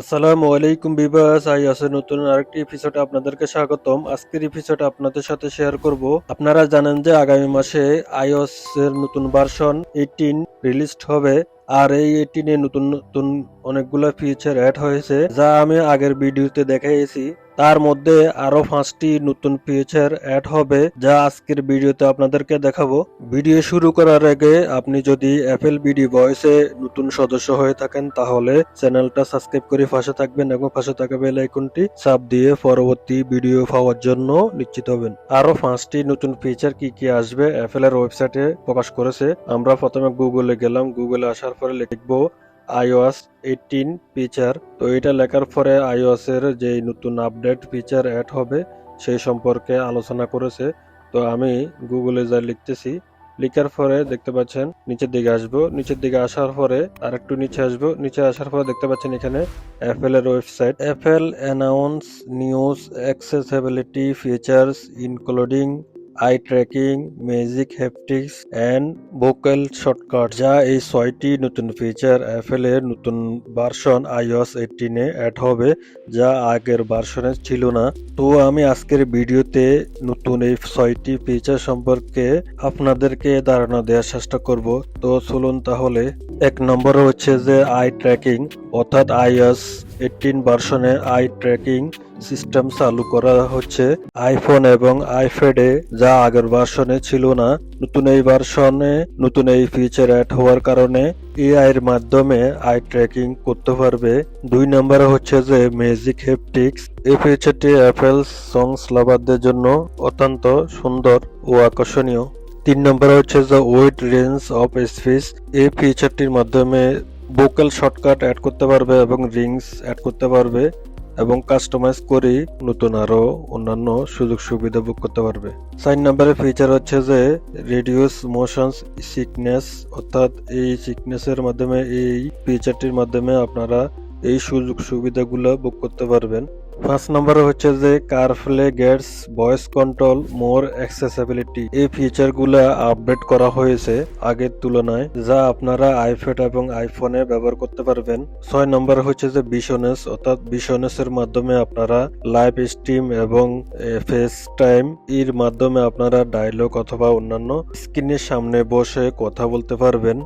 আসসালামু আলাইকুম বিবাস, আই আছে নতুন আরেকটি এপিসোডে আপনাদেরকে স্বাগতম। আজকের এপিসোডে আপনাদের সাথে শেয়ার করব। আপনারা জানেন যে আগামী মাসে আইওএস এর নতুন ভার্সন 18 রিলিজড হবে। আর এই 18 এ নতুন নতুন অনেকগুলো ফিচার অ্যাড হয়েছে, যা আমি আগের ভিডিওতে দেখাইছি। তার মধ্যে আরও পাঁচটি নতুন ফিচার অ্যাড হবে যা আজকের ভিডিওতে আপনাদেরকে দেখাবো। ভিডিও শুরু করার আগে আপনি যদি অ্যাপেল বিডি ভয়েসে নতুন সদস্য হয়ে থাকেন, তাহলে চ্যানেলটা সাবস্ক্রাইব করে পাশে থাকবেন এবং পাশে থাকা বেল আইকনটি চাপ দিয়ে পরবর্তী ভিডিও পাওয়ার জন্য নিশ্চিত হবেন। আরও পাঁচটি নতুন ফিচার কি কি আসবে অ্যাপেলের ওয়েবসাইটে প্রকাশ করেছে। আমরা প্রথমে গুগলে গেলাম। গুগলে আসার পরে লিখব iOS 18 ফিচার তো এটা লেখার পরে iOS এর যে নতুন আপডেট ফিচার অ্যাড হবে, সেই সম্পর্কে আলোচনা করেছে। তো আমি গুগলে যা লিখতেছি, লিখার পরে দেখতে পাচ্ছেন নিচের দিকে আসব। নিচের দিকে আসার পরে আর একটু নিচে আসব। নিচে আসার পরে দেখতে পাচ্ছেন এখানে অ্যাপেল এর website Apple announce news accessibility features including eye tracking magic haptics and vocal shortcut যা এই ছয়টি নতুন ফিচার অ্যাপেলের নতুন ভার্সন iOS 18 এ অ্যাড হবে, যা আগের ভার্সনে ছিল না। তো আমি আজকের ভিডিওতে নতুন এই ছয়টি ফিচার সম্পর্কে আপনাদেরকে ধারণা দেওয়ার চেষ্টা করব। তো চলুন তাহলে, এক নম্বর হচ্ছে যে আই ট্র্যাকিং অর্থাৎ iOS 18 ভার্সনে আই ট্র্যাকিং সিস্টেম চালু করা হচ্ছে। আইফোন এবং আইপ্যাডে যা আগের ভার্সনে ছিল না, নতুন এই ভার্সনে নতুন এই ফিচার অ্যাড হওয়ার কারণে এআই এর মাধ্যমে আই ট্র্যাকিং করতে পারবে। দুই নম্বরে হচ্ছে যে ম্যাজিক হেপটিক্স এই ফিচারটি অ্যাপেল সংস লাভারদের জন্য অত্যন্ত সুন্দর ও আকর্ষণীয়। তিন নম্বরে হচ্ছে যে ওয়েট রেঞ্জ অফ স্পিচ এই ফিচারটির মাধ্যমে ভোকাল শর্টকাট অ্যাড করতে পারবে এবং রিংস অ্যাড করতে পারবে এবং কাস্টমাইজ করে নতুন আরও অন্যান্য সুযোগ সুবিধা বুক করতে পারবে। সাইন নাম্বারের ফিচার হচ্ছে যে রেডিউস মোশনস সিকনেস অর্থাৎ এই সিকনেসের মাধ্যমে, এই ফিচারটির মাধ্যমে আপনারা এই সুযোগ সুবিধাগুলো বুক করতে পারবেন। পাঁচ নম্বরে হচ্ছে যে CarPlay gets, voice control, more accessibility এই ফিচারগুলো আপডেট করা হয়েছে আগের তুলনায়, যা আপনারা আইপ্যাড এবং আইফোনে ব্যবহার করতে পারবেন। ছয় নম্বর হচ্ছে যে বিশনেস অর্থাৎ বিশনেস এর মাধ্যমে আপনারা লাইভ স্ট্রিম এবং ফেস টাইম এর মাধ্যমে আপনারা ডায়লগ অথবা অন্যান্য স্ক্রিনের সামনে বসে কথা বলতে পারবেন।